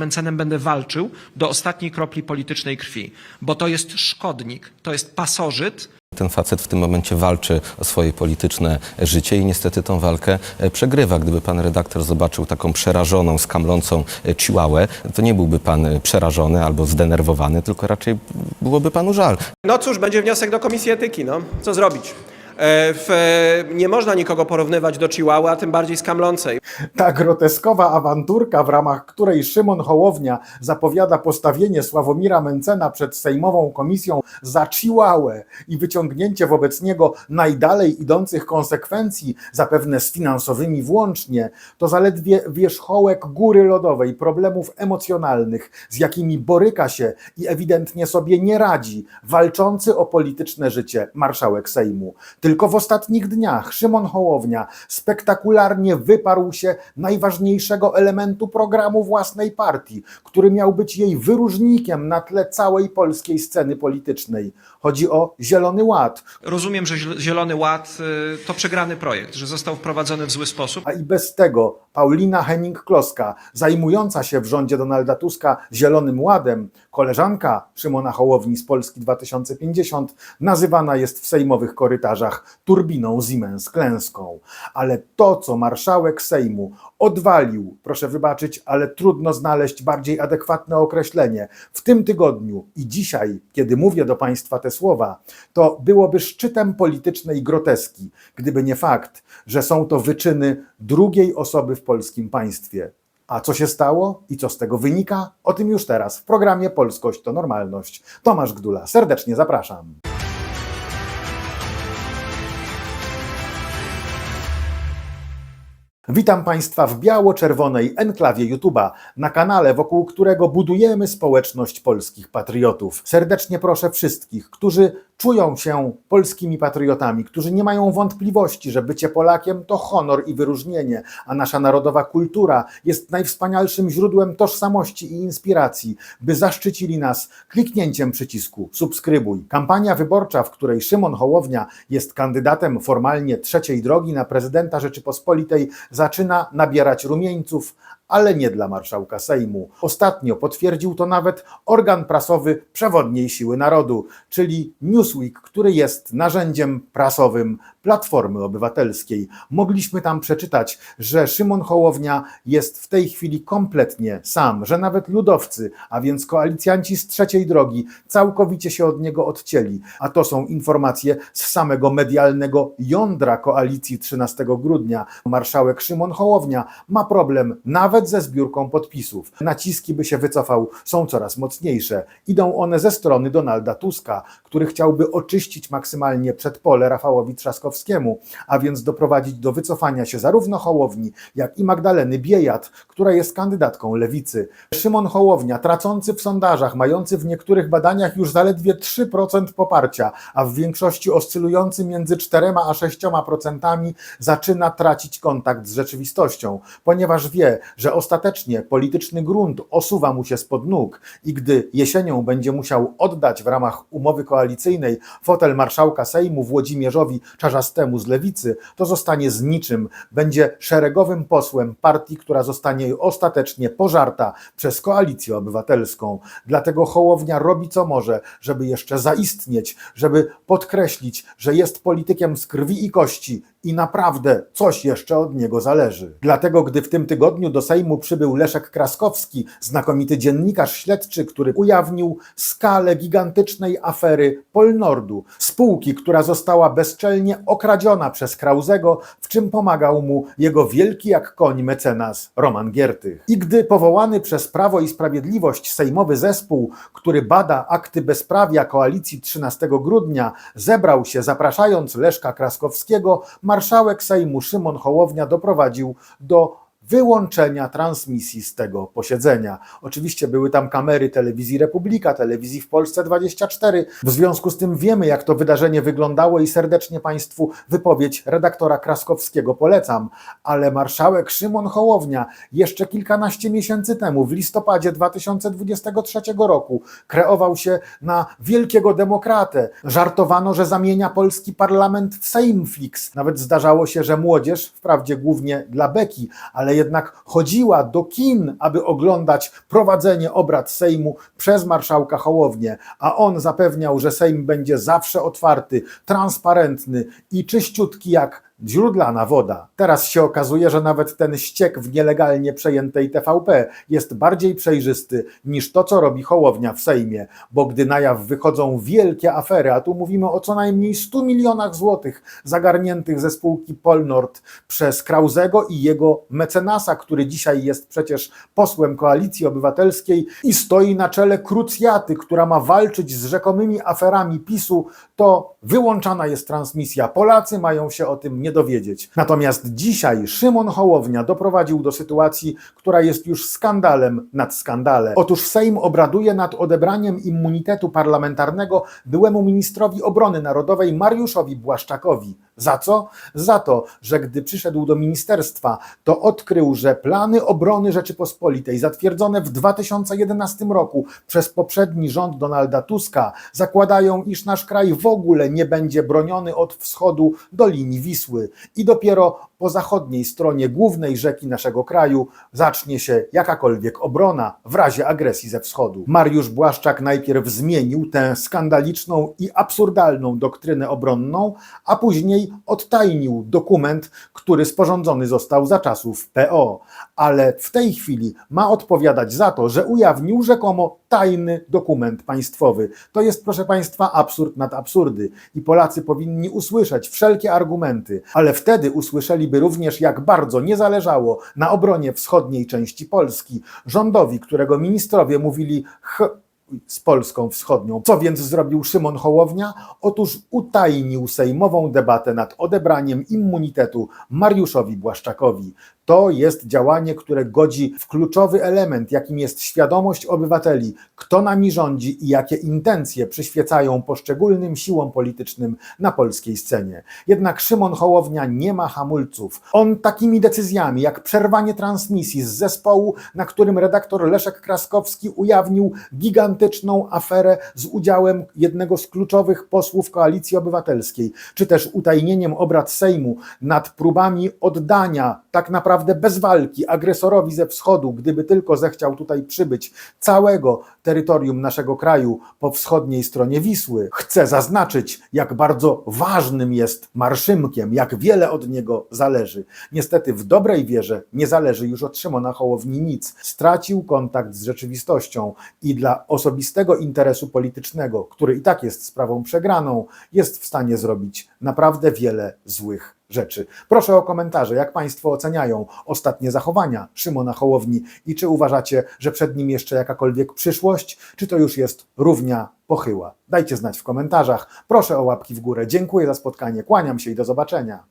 Mencenem będę walczył do ostatniej kropli politycznej krwi, bo to jest szkodnik, to jest pasożyt, Ten facet w tym momencie walczy o swoje polityczne życie i niestety tą walkę e, przegrywa. Gdyby pan redaktor zobaczył taką przerażoną, skamlącą e, chihuahę, to nie byłby pan e, przerażony albo zdenerwowany, tylko raczej byłoby panu żal. No cóż, będzie wniosek do Komisji Etyki, no. Co zrobić? E, w, e, nie można nikogo porównywać do Chihuahua, tym bardziej skamlącej. Ta groteskowa awanturka, w ramach której Szymon Hołownia zapowiada postawienie Sławomira Mencena przed Sejmową Komisją za Chihuahua i wyciągnięcie wobec niego najdalej idących konsekwencji, zapewne z finansowymi włącznie, to zaledwie wierzchołek góry lodowej problemów emocjonalnych, z jakimi boryka się i ewidentnie sobie nie radzi walczący o polityczne życie marszałek Sejmu. W ostatnich dniach Szymon Hołownia spektakularnie wyparł się najważniejszego elementu programu własnej partii, który miał być jej wyróżnikiem na tle całej polskiej sceny politycznej. Chodzi o Zielony Ład, Rozumiem, że Ziel- Zielony Ład y, to przegrany projekt, że został wprowadzony w zły sposób. a i bez tego Paulina Henning-Kloska, zajmująca się w rządzie Donalda Tuska Zielonym Ładem, koleżanka Szymona Hołowni z Polski 2050, nazywana jest w sejmowych korytarzach turbiną Siemens klęską. Ale to, co marszałek Sejmu odwalił, proszę wybaczyć, ale trudno znaleźć bardziej adekwatne określenie, w tym tygodniu i dzisiaj, kiedy mówię do Państwa te słowa, to byłoby szczytem politycznej groteski, gdyby nie fakt, że są to wyczyny drugiej osoby w polskim państwie. A co się stało i co z tego wynika? O tym już teraz w programie Polskość to Normalność. Tomasz Gdula, serdecznie zapraszam. Witam Państwa w biało-czerwonej enklawie YouTube'a, na kanale, wokół którego budujemy społeczność polskich patriotów. Serdecznie proszę wszystkich, którzy czują się polskimi patriotami, którzy nie mają wątpliwości, że bycie Polakiem to honor i wyróżnienie, a nasza narodowa kultura jest najwspanialszym źródłem tożsamości i inspiracji, by zaszczycili nas kliknięciem przycisku subskrybuj. Kampania wyborcza, w której Szymon Hołownia jest kandydatem formalnie trzeciej drogi na prezydenta Rzeczypospolitej, zaczyna nabierać rumieńców, ale nie dla marszałka Sejmu. Ostatnio potwierdził to nawet organ prasowy przewodniej siły narodu, czyli Newsweek, który jest narzędziem prasowym Platformy Obywatelskiej. Mogliśmy tam przeczytać, że Szymon Hołownia jest w tej chwili kompletnie sam, że nawet ludowcy, a więc koalicjanci z trzeciej drogi, całkowicie się od niego odcięli. A to są informacje z samego medialnego jądra koalicji 13 grudnia. Marszałek Szymon Hołownia ma problem nawet ze zbiórką podpisów. Naciski, by się wycofał, są coraz mocniejsze. Idą one ze strony Donalda Tuska, który chciałby oczyścić maksymalnie przedpole Rafałowi Trzaskowskiemu, a więc doprowadzić do wycofania się zarówno Hołowni, jak i Magdaleny Biejat, która jest kandydatką lewicy. Szymon Hołownia, tracący w sondażach, mający w niektórych badaniach już zaledwie 3% poparcia, a w większości oscylujący między 4 a 6%, zaczyna tracić kontakt z rzeczywistością, ponieważ wie, że ostatecznie polityczny grunt osuwa mu się spod nóg i gdy jesienią będzie musiał oddać w ramach umowy koalicyjnej fotel marszałka Sejmu Włodzimierzowi Czarzastemu z Lewicy, to zostanie z niczym, będzie szeregowym posłem partii, która zostanie ostatecznie pożarta przez koalicję obywatelską. Dlatego Hołownia robi co może, żeby jeszcze zaistnieć, żeby podkreślić, że jest politykiem z krwi i kości i naprawdę coś jeszcze od niego zależy. Dlatego, gdy w tym tygodniu do Sejmu przybył Leszek Kraskowski, znakomity dziennikarz śledczy, który ujawnił skalę gigantycznej afery Polnordu, spółki, która została bezczelnie okradziona przez Krauzego, w czym pomagał mu jego wielki jak koń mecenas Roman Giertych. I gdy powołany przez Prawo i Sprawiedliwość sejmowy zespół, który bada akty bezprawia koalicji 13 grudnia, zebrał się zapraszając Leszka Kraskowskiego, marszałek Sejmu Szymon Hołownia doprowadził do wyłączenia transmisji z tego posiedzenia. Oczywiście były tam kamery telewizji Republika, telewizji w Polsce 24. W związku z tym wiemy, jak to wydarzenie wyglądało i serdecznie Państwu wypowiedź redaktora Kraskowskiego polecam. Ale marszałek Szymon Hołownia jeszcze kilkanaście miesięcy temu, w listopadzie 2023 roku, kreował się na wielkiego demokratę. Żartowano, że zamienia polski parlament w Sejmflix. Nawet zdarzało się, że młodzież, wprawdzie głównie dla beki, ale jednak chodziła do kin, aby oglądać prowadzenie obrad Sejmu przez marszałka Hołownię, a on zapewniał, że Sejm będzie zawsze otwarty, transparentny i czyściutki jak źródlana woda. Teraz się okazuje, że nawet ten ściek w nielegalnie przejętej TVP jest bardziej przejrzysty niż to, co robi Hołownia w Sejmie, bo gdy na jaw wychodzą wielkie afery, a tu mówimy o co najmniej 100 milionach złotych zagarniętych ze spółki Polnord przez Krauzego i jego mecenasa, który dzisiaj jest przecież posłem Koalicji Obywatelskiej i stoi na czele krucjaty, która ma walczyć z rzekomymi aferami PiSu, to wyłączana jest transmisja. Polacy mają się o tym nie dowiedzieć. Natomiast dzisiaj Szymon Hołownia doprowadził do sytuacji, która jest już skandalem nad skandale. Otóż Sejm obraduje nad odebraniem immunitetu parlamentarnego byłemu ministrowi obrony narodowej Mariuszowi Błaszczakowi. Za co? Za to, że gdy przyszedł do ministerstwa, to odkrył, że plany obrony Rzeczypospolitej zatwierdzone w 2011 roku przez poprzedni rząd Donalda Tuska zakładają, iż nasz kraj w ogóle nie będzie broniony od wschodu do linii Wisły i dopiero po zachodniej stronie głównej rzeki naszego kraju zacznie się jakakolwiek obrona w razie agresji ze wschodu. Mariusz Błaszczak najpierw zmienił tę skandaliczną i absurdalną doktrynę obronną, a później odtajnił dokument, który sporządzony został za czasów PO. Ale w tej chwili ma odpowiadać za to, że ujawnił rzekomo tajny dokument państwowy. To jest, proszę Państwa, absurd nad absurdy i Polacy powinni usłyszeć wszelkie argumenty, ale wtedy usłyszeliby również, jak bardzo nie zależało na obronie wschodniej części Polski rządowi, którego ministrowie mówili ch z Polską Wschodnią. Co więc zrobił Szymon Hołownia? Otóż utajnił sejmową debatę nad odebraniem immunitetu Mariuszowi Błaszczakowi. To jest działanie, które godzi w kluczowy element, jakim jest świadomość obywateli, kto nami rządzi i jakie intencje przyświecają poszczególnym siłom politycznym na polskiej scenie. Jednak Szymon Hołownia nie ma hamulców. On takimi decyzjami, jak przerwanie transmisji z zespołu, na którym redaktor Leszek Kraskowski ujawnił gigantyczną aferę z udziałem jednego z kluczowych posłów Koalicji Obywatelskiej, czy też utajnieniem obrad Sejmu nad próbami oddania tak naprawdę bez walki agresorowi ze wschodu, gdyby tylko zechciał tutaj przybyć, całego terytorium naszego kraju po wschodniej stronie Wisły. Chcę zaznaczyć, jak bardzo ważnym jest marszymkiem, jak wiele od niego zależy. Niestety w dobrej wierze nie zależy już od Szymona Hołowni nic. Stracił kontakt z rzeczywistością i dla osobistego interesu politycznego, który i tak jest sprawą przegraną, jest w stanie zrobić naprawdę wiele złych rzeczy. Proszę o komentarze, jak Państwo oceniają ostatnie zachowania Szymona Hołowni i czy uważacie, że przed nim jeszcze jakakolwiek przyszłość, czy to już jest równia pochyła. Dajcie znać w komentarzach. Proszę o łapki w górę. Dziękuję za spotkanie, kłaniam się i do zobaczenia.